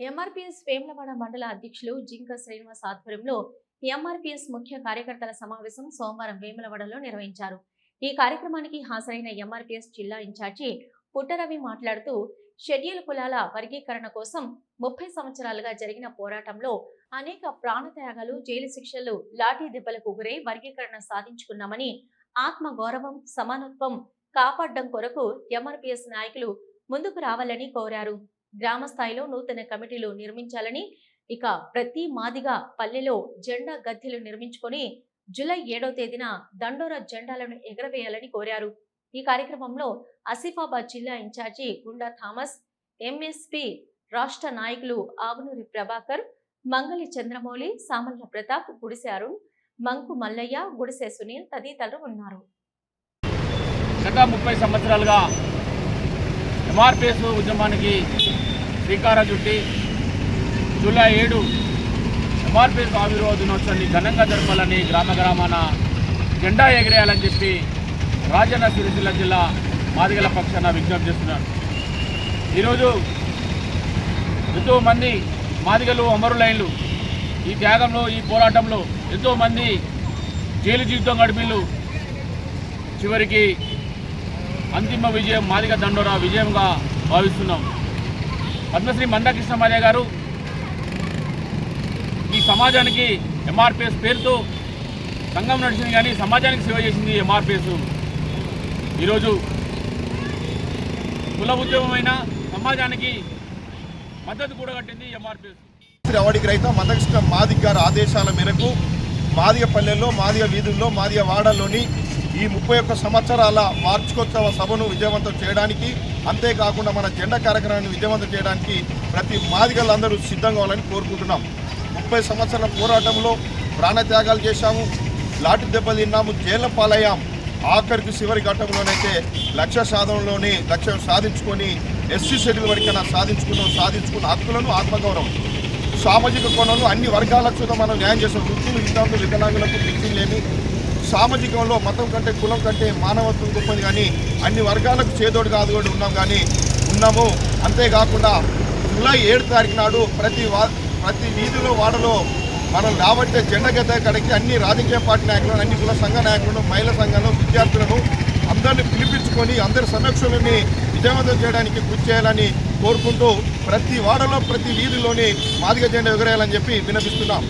MRPS Vemulawada మండల అధ్యక్షులు జింక శ్రీనివాస్ ఆధ్వర్యంలో ఎంఆర్పీఎస్ ముఖ్య కార్యకర్తల సమావేశం సోమవారం వేములవాడలో నిర్వహించారు. ఈ కార్యక్రమానికి హాజరైన ఎంఆర్పీఎస్ జిల్లా ఇన్ఛార్జి పుట్టరవి మాట్లాడుతూ షెడ్యూల్ కులాల వర్గీకరణ కోసం ముప్పై సంవత్సరాలుగా జరిగిన పోరాటంలో అనేక ప్రాణత్యాగాలు జైలు శిక్షలు లాఠీ దెబ్బలకు గురై వర్గీకరణ సాధించుకున్నామని ఆత్మ గౌరవం సమానత్వం కాపాడడం కొరకు ఎంఆర్పీఎస్ నాయకులు ముందుకు రావాలని కోరారు. గ్రామ స్థాయిలో నూతన కమిటీలు నిర్మించాలని ఇక ప్రతి మాదిగా పల్లెలో జెండా గద్దెలు నిర్మించుకొని జూలై ఏడో తేదీన దండోరా జెండాలను ఎగరవేయాలని కోరారు. ఈ కార్యక్రమంలో ఆసిఫాబాద్ జిల్లా ఇన్ఛార్జి గుండా థామస్ ఎంఎస్పి రాష్ట్ర నాయకులు ఆవునూరి ప్రభాకర్ మంగళి చంద్రమౌళి సామల్ల ప్రతాప్ గుడిసె అరుణ్ మంకు మల్లయ్య గుడిసె సునీల్ తదితరులు ఉన్నారు. గత ముప్పై సంవత్సరాలుగా ఎంఆర్పిఎస్ ఉద్యమానికి శ్రీకార చుట్టి జూలై ఏడు ఎంఆర్పీ ఆవిర్భావ దినోత్సవాన్ని ఘనంగా జరపాలని గ్రామ గ్రామాన జెండా ఎగిరేయాలని చెప్పి రాజన్న సిరిసిల్ల జిల్లా మాదిగల పక్షాన విజ్ఞప్తి చేస్తున్నాను ఈరోజు ఎంతోమంది మాదిగలు అమరులైన్లు ఈ త్యాగంలో ఈ పోరాటంలో ఎంతోమంది జైలు జీవితం గడిపిళ్ళు. చివరికి అంతిమ విజయం మాదిగ దండోరా విజయంగా భావిస్తున్నాం. పద్మశ్రీ మందాకృష్ణమార్య గారు ఈ సమాజానికి ఎంఆర్పిఎస్ పేరుతో సంఘం నడిచింది కానీ సమాజానికి సేవ చేసింది ఎంఆర్పిఎస్ ఈరోజు కుల ఉద్యమమైన సమాజానికి మద్దతు కూడా కట్టింది ఎంఆర్పిఎస్ శ్రీ అవార్డుకి రైత మందకృష్ణ మాదిక్ గారి ఆదేశాల మేరకు మాదిగ పల్లెల్లో మాదిగ వీధుల్లో మాదిగ వాడల్లోని ఈ ముప్పై ఒక్క సంవత్సరాల వార్షికోత్సవ సభను విజయవంతం చేయడానికి అంతేకాకుండా మన జెండా కార్యక్రమాన్ని విజయవంతం చేయడానికి ప్రతి మాదిగలందరూ సిద్ధంగా కావాలని కోరుకుంటున్నాం. ముప్పై సంవత్సరాల పోరాటంలో ప్రాణత్యాగాలు చేశాము లాఠీ దెబ్బలు తిన్నాము జైళ్ళ పాలయ్యాం. ఆఖరికి చివరి ఘట్టంలోనైతే లక్ష్య సాధనలోనే లక్ష్యం సాధించుకొని ఎస్సీ షెడ్యూల్ వరకైనా సాధించుకున్నాం సాధించుకున్న హక్కులను ఆత్మగౌరవం. సామాజిక కోణంలో అన్ని వర్గాలకు కూడా మనం న్యాయం చేస్తాం. వృత్తులు విద్యార్థులు వికలాంగులకు ఫిక్సింగ్లేమి సామాజికంలో మతం కంటే కులం కంటే మానవత్వం గొప్పది కానీ అన్ని వర్గాలకు చేదోడు కాదు కూడా ఉన్నాం కానీ ఉన్నాము. అంతేకాకుండా జూలై ఏడు తారీఖు నాడు ప్రతి వా ప్రతి వీధిలో వాడలో మనం రాబట్టే జెండగత కడిగి కడికి అన్ని రాజకీయ పార్టీ నాయకులను అన్ని కుల సంఘ నాయకులను మహిళా సంఘాలను విద్యార్థులను అందరినీ పిలిపించుకొని అందరి సమక్షంలోని విజయవంతం చేయడానికి కృషి చేయాలని కోరుకుంటూ ప్రతి వాడలో ప్రతి వీధిలోని మాదిగ జెండా ఎగరేయాలని చెప్పి వినపిస్తున్నాం